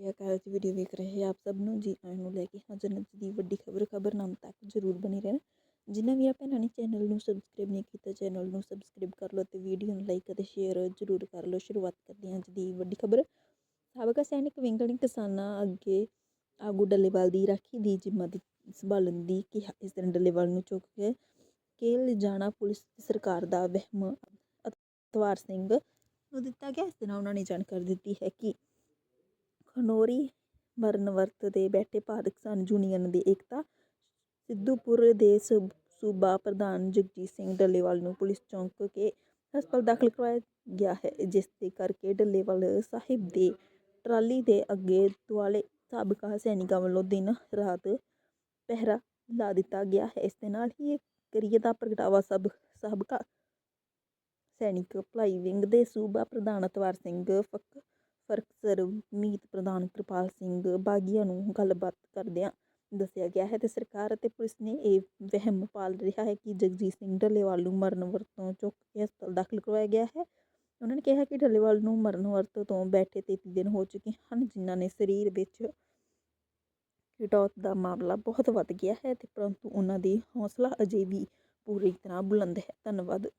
ਸ੍ਰੀ ਅਕਾਲ ਜੀ ਵੀਡੀਓ ਵੇਖ ਰਹੇ ਆਪ ਸਭ ਨੂੰ। ਜੀ ਆਇਆਂ ਨੂੰ ਲੈ ਕੇ ਹਾਜ਼ਰ ਹਾਂ ਦੀ ਵੱਡੀ ਖਬਰ ਖਬਰ ਨਾਮ ਤੱਕ ਜ਼ਰੂਰ ਬਣੇ ਰਹਿਣ। ਜਿਨ੍ਹਾਂ ਵੀ ਭੈਣਾਂ ਨੇ ਚੈਨਲ ਨੂੰ ਸਬਸਕ੍ਰਾਈਬ ਨਹੀਂ ਕੀਤਾ ਚੈਨਲ ਨੂੰ ਸਬਸਕ੍ਰਾਈਬ ਕਰ ਲਓ ਤੇ ਵੀਡੀਓ ਨੂੰ ਲਾਈਕ ਅਤੇ ਸ਼ੇਅਰ ਜ਼ਰੂਰ ਕਰ ਲਓ। ਸ਼ੁਰੂਆਤ ਕਰਦੇ ਹਾਂ ਅੱਜ ਦੀ ਵੱਡੀ ਖਬਰ। ਸਾਬਕਾ ਸੈਨਿਕ ਵਿੰਗਣੀ ਕਿਸਾਨਾਂ ਅੱਗੇ ਆਗੂ ਡੱਲੇਵਾਲ ਦੀ ਰਾਖੀ ਦੀ ਜ਼ਿੰਮੇਵਾਰੀ ਸੰਭਾਲਣ ਦੀ ਕਿਹਾ। ਇਸ ਤਰ੍ਹਾਂ ਡੱਲੇਵਾਲ ਨੂੰ ਚੁੱਕ ਕੇ ਕੇ ਲਿਜਾਣਾ ਪੁਲਿਸ ਤੇ ਸਰਕਾਰ ਦਾ ਵਹਿਮ। ਅਤਵਾਰ ਸਿੰਘ ਨੂੰ ਦਿੱਤਾ ਗਿਆ। ਇਸ ਤਰ੍ਹਾਂ ਉਹਨਾਂ ਨੇ ਜਾਣਕਾਰੀ ਦਿੱਤੀ ਹੈ ਕਿ ਖਨੋਰੀ ਮਰਨ ਵਰਤ ਤੇ ਬੈਠੇ ਭਾਰਤ ਕਿਸਾਨ ਯੂਨੀਅਨ ਦੇ ਏਕਤਾ। ਸਿੱਧੂਪੁਰ ਦੇ ਸੂਬਾ ਪ੍ਰਧਾਨ ਜਗਜੀਤ ਸਿੰਘ ਡੱਲੇਵਾਲ ਨੂੰ ਪੁਲਿਸ ਚੌਂਕ ਕੇ ਹਸਪਤਾਲ ਦਾਖਲ ਕਰਵਾਇਆ ਗਿਆ ਹੈ, ਜਿਸ ਦੇ ਕਰਕੇ ਡੱਲੇਵਾਲ ਸਾਹਿਬ ਦੇ ਟਰਾਲੀ ਦੇ ਅੱਗੇ ਦੁਆਲੇ ਸਾਬਕਾ ਸੈਨਿਕਾਂ ਵੱਲੋਂ ਦਿਨ ਰਾਤ ਪਹਿਰਾ ਲਾ ਦਿੱਤਾ ਗਿਆ ਹੈ। ਇਸ ਦੇ ਨਾਲ ਹੀ ਇਹ ਕਰੀਏ ਦਾ ਪ੍ਰਗਟਾਵਾ ਸਭ, ਸਾਬਕਾ ਸੈਨਿਕ ਭਲਾਈ ਵਿੰਗ ਦੇ ਸੂਬਾ ਪ੍ਰਧਾਨ ਅਤਵਾਰ ਸਿੰਘ ਫਕ ਫਰਕਸਰ ਮੀਤ ਪ੍ਰਧਾਨ ਕਿਰਪਾਲ ਸਿੰਘ ਬਾਗੀਆ ਨੂੰ ਗੱਲਬਾਤ ਕਰਦਿਆਂ ਦੱਸਿਆ ਗਿਆ ਹੈ ਤੇ ਸਰਕਾਰ ਅਤੇ ਪੁਲਿਸ ਨੇ ਇਹ ਵਹਿਮ ਪਾਲ ਰਿਹਾ ਹੈ ਕਿ ਜਗਜੀਤ ਸਿੰਘ ਢੱਲੇਵਾਲ ਨੂੰ ਮਰਨ ਵਰਤੋਂ ਚੁੱਕ ਕੇ ਹਸਪਤਾਲ ਦਾਖਲ ਕਰਵਾਇਆ ਗਿਆ ਹੈ। ਉਹਨਾਂ ਨੇ ਕਿਹਾ ਕਿ ਢੱਲੇਵਾਲ ਨੂੰ ਮਰਨ ਵਰਤ ਤੋਂ ਬੈਠੇ 33 ਦਿਨ ਹੋ ਚੁੱਕੇ ਹਨ, ਜਿਨ੍ਹਾਂ ਨੇ ਸਰੀਰ ਵਿੱਚ ਕੀਟੌਤ ਦਾ ਮਾਮਲਾ ਬਹੁਤ ਵੱਧ ਗਿਆ ਹੈ ਤੇ ਪਰੰਤੂ ਉਹਨਾਂ ਦੀ ਹੌਸਲਾ ਅਜੇ ਵੀ ਪੂਰੀ ਤਰ੍ਹਾਂ ਬੁਲੰਦ ਹੈ। ਧੰਨਵਾਦ।